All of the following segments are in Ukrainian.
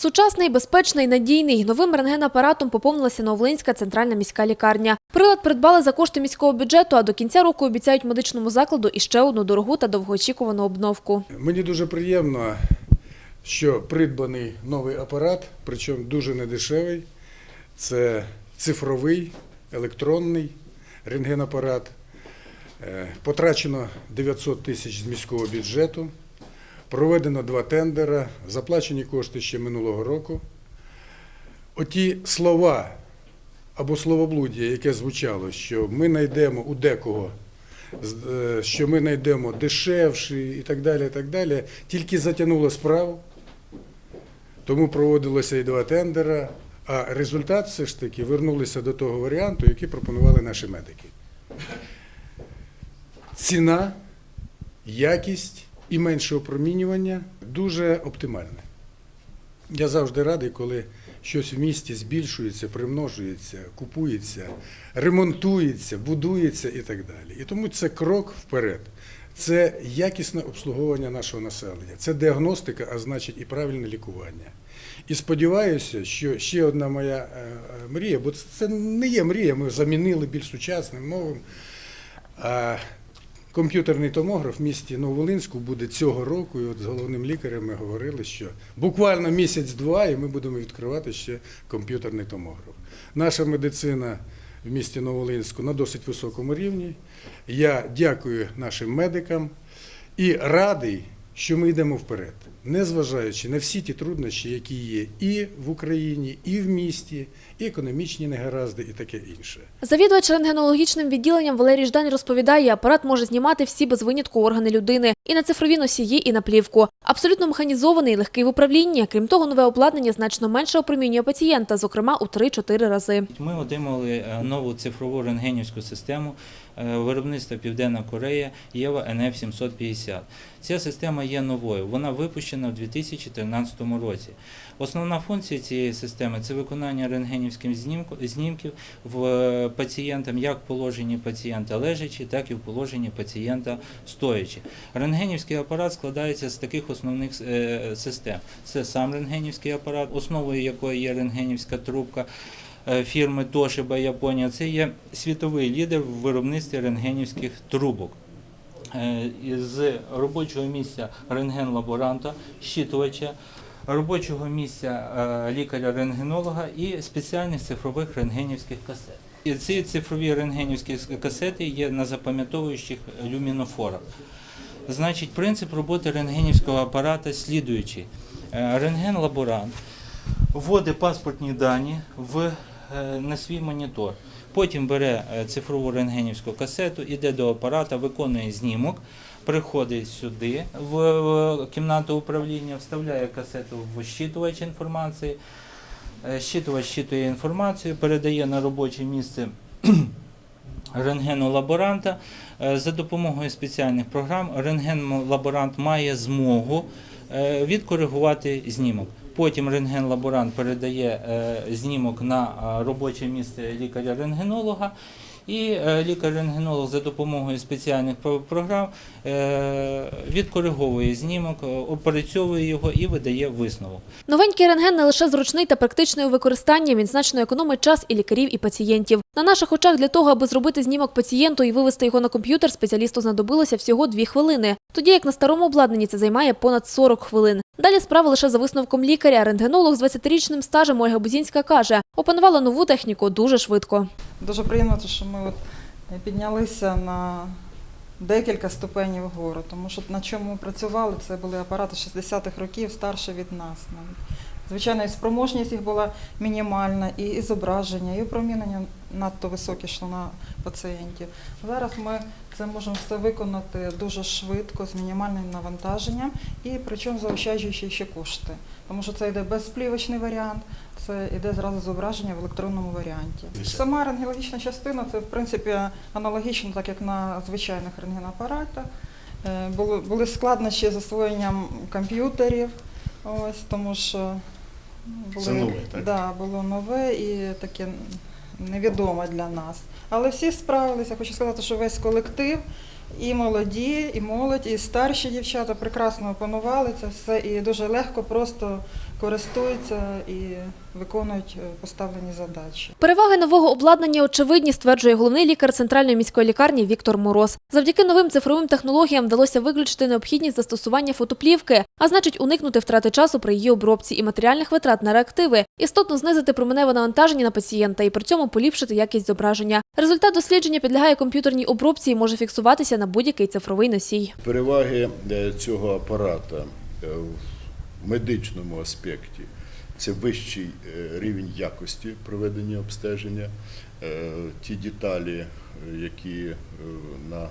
Сучасний, безпечний, надійний. Новим рентгенапаратом поповнилася Новолинська центральна міська лікарня. Прилад придбали за кошти міського бюджету, а до кінця року обіцяють медичному закладу іще одну дорогу та довгоочікувану обновку. Мені дуже приємно, що придбаний новий апарат, причому дуже недешевий. Це цифровий, електронний рентгенапарат. Е, Потрачено 900 тисяч з міського бюджету. Проведено два тендера, заплачені кошти ще минулого року. Оті слова або словоблуддя, яке звучало, що ми знайдемо у декого е, що ми знайдемо дешевші і так далі, і так далі, тільки затягнуло справу. Тому проводилося і два тендера, а результат все ж таки вернулися до того варіанту, який пропонували наші медики. Ціна, якість і менше опромінювання дуже оптимальне. Я завжди радий, коли щось в місті збільшується, примножується, купується, ремонтується, будується і так далі. І тому це крок вперед. Це якісне обслуговування нашого населення, це діагностика, а значить і правильне лікування. І сподіваюся, що ще одна моя е, мрія, бо це не є мрія, ми замінили більш сучасним, новим. Комп'ютерний томограф в місті Новолинську буде цього року. І от з головним лікарем ми говорили, що буквально місяць-два, і ми будемо відкривати ще комп'ютерний томограф. Наша медицина в місті Новолинську на досить високому рівні. Я дякую нашим медикам і радий, що ми йдемо вперед, незважаючи на всі ті труднощі, які є і в Україні, і в місті, і економічні негаразди, і таке інше. Завідувач рентгенологічним відділенням Валерій Ждань розповідає, апарат може знімати всі без винятку органи людини і на цифрові носії, і на плівку. Абсолютно механізований, легкий в управлінні. Крім того, нове обладнання значно менше опромінює пацієнта, зокрема у 3-4 рази. Ми отримали е, нову цифрову рентгенівську систему е, виробництва Південна Корея Єва НФ 750. Ця система є новою. Вона випущена в 2013 році. Основна функція цієї системи це виконання рентгенівських знімків в е, пацієнтам як в положенні пацієнта лежачи, так і в положенні пацієнта стоячи. Рентгенівський апарат складається з таких основних е, систем. Це сам рентгенівський апарат, основою якої є рентгенівська трубка е, фірми Toshiba Японія. Це є світовий лідер в виробництві рентгенівських трубок. Е, З робочого місця рентген-лаборанта, щитувача, робочого місця е, лікаря-рентгенолога і спеціальних цифрових рентгенівських касет. І ці цифрові рентгенівські касети є на запам'ятовуючих люмінофорах. Значить, принцип роботи рентгенівського апарата слідуючий. Е, Рентген-лаборант вводить паспортні дані в, на свій монітор. Потім бере е, цифрову рентгенівську касету, іде до апарата, виконує знімок, приходить сюди в кімнату управління, вставляє касету в щитувач інформації. Е, Щитувач щитує інформацію, передає на робоче місце рентгену-лаборанта. Е, За допомогою спеціальних програм рентген-лаборант має змогу відкоригувати знімок. Потім рентген-лаборант передає е, знімок на е, робоче місце лікаря-рентгенолога. І е, лікар-рентгенолог за допомогою спеціальних програм е, відкориговує знімок, е, опрацьовує його і видає висновок. Новенький рентген не лише зручний та практичний у використанні, він значно економить час і лікарів, і пацієнтів. На наших очах для того, аби зробити знімок пацієнту і вивести його на комп'ютер, спеціалісту знадобилося всього 2 хвилини. Тоді як на старому обладнанні це займає понад 40 хвилин. Далі справа лише за висновком лікаря. Рентгенолог з 20-річним стажем Ольга Бузінська каже, опанувала нову техніку дуже швидко. Дуже приємно, що ми от піднялися на декілька ступенів вгору, тому що на чому ми працювали, це були апарати 60-х років, старше від нас навіть. Звичайно, і спроможність їх була мінімальна, і, зображення, і опромінення надто високе йшло на пацієнтів. Зараз ми це можемо все виконати дуже швидко, з мінімальним навантаженням, і причому заощаджуючи ще кошти. Тому що це йде безплівочний варіант, це йде зразу зображення в електронному варіанті. Сама рентгенологічна частина це в принципі аналогічно, так як на звичайних рентгенапаратах. Е, Були, складнощі з освоєнням комп'ютерів, ось тому що були, Це нове, так? Да, було нове і таке невідоме для нас. Але всі справилися. Хочу сказати, що весь колектив І молоді, і молодь, і старші дівчата прекрасно опанували це все і дуже легко просто користуються і виконують е, поставлені задачі. Переваги нового обладнання очевидні, стверджує головний лікар центральної міської лікарні Віктор Мороз. Завдяки новим цифровим технологіям вдалося виключити необхідність застосування фотоплівки, а значить уникнути втрати часу при її обробці і матеріальних витрат на реактиви, істотно знизити променеве навантаження на пацієнта і при цьому поліпшити якість зображення. Результат дослідження підлягає комп'ютерній обробці і може фіксуватися на будь-який цифровий носій. Переваги е, цього апарата е, медичному аспекті це вищий е, рівень якості проведення обстеження. Е, Ті деталі, е, які на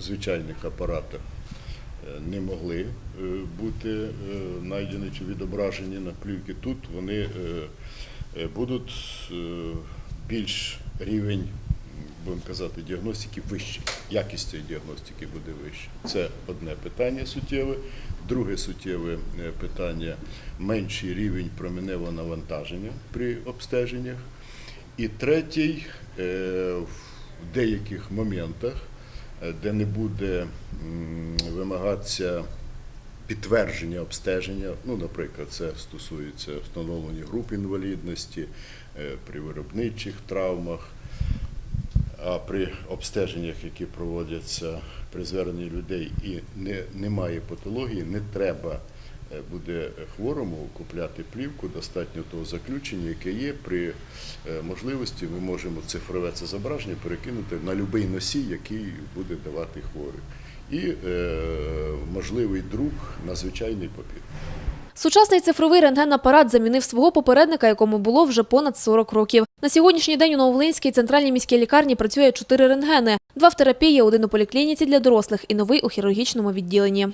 звичайних апаратах не могли бути знайдені чи відображені на плівки, тут вони будуть більш рівень будемо казати, діагностики вищий, якість цієї діагностики буде вища. Це одне питання суттєве. Друге суттєве е, питання менший рівень променевого навантаження при обстеженнях. І третій е, в деяких моментах, е, де не буде вимагатися підтвердження обстеження, ну, наприклад, це стосується встановлення груп інвалідності при виробничих травмах, а при обстеженнях, які проводяться при зверненні людей і не, немає патології, не треба е, буде хворому купляти плівку, достатньо того заключення, яке є. При е, можливості ми можемо цифрове це зображення перекинути на будь-який носій, який буде давати хворий. І е, можливий друк на звичайний папір. Сучасний цифровий рентген-апарат замінив свого попередника, якому було вже понад 40 років. На сьогоднішній день у Нововолинській центральній міській лікарні працює чотири рентгени: два в терапії, один у поліклініці для дорослих і новий у хірургічному відділенні.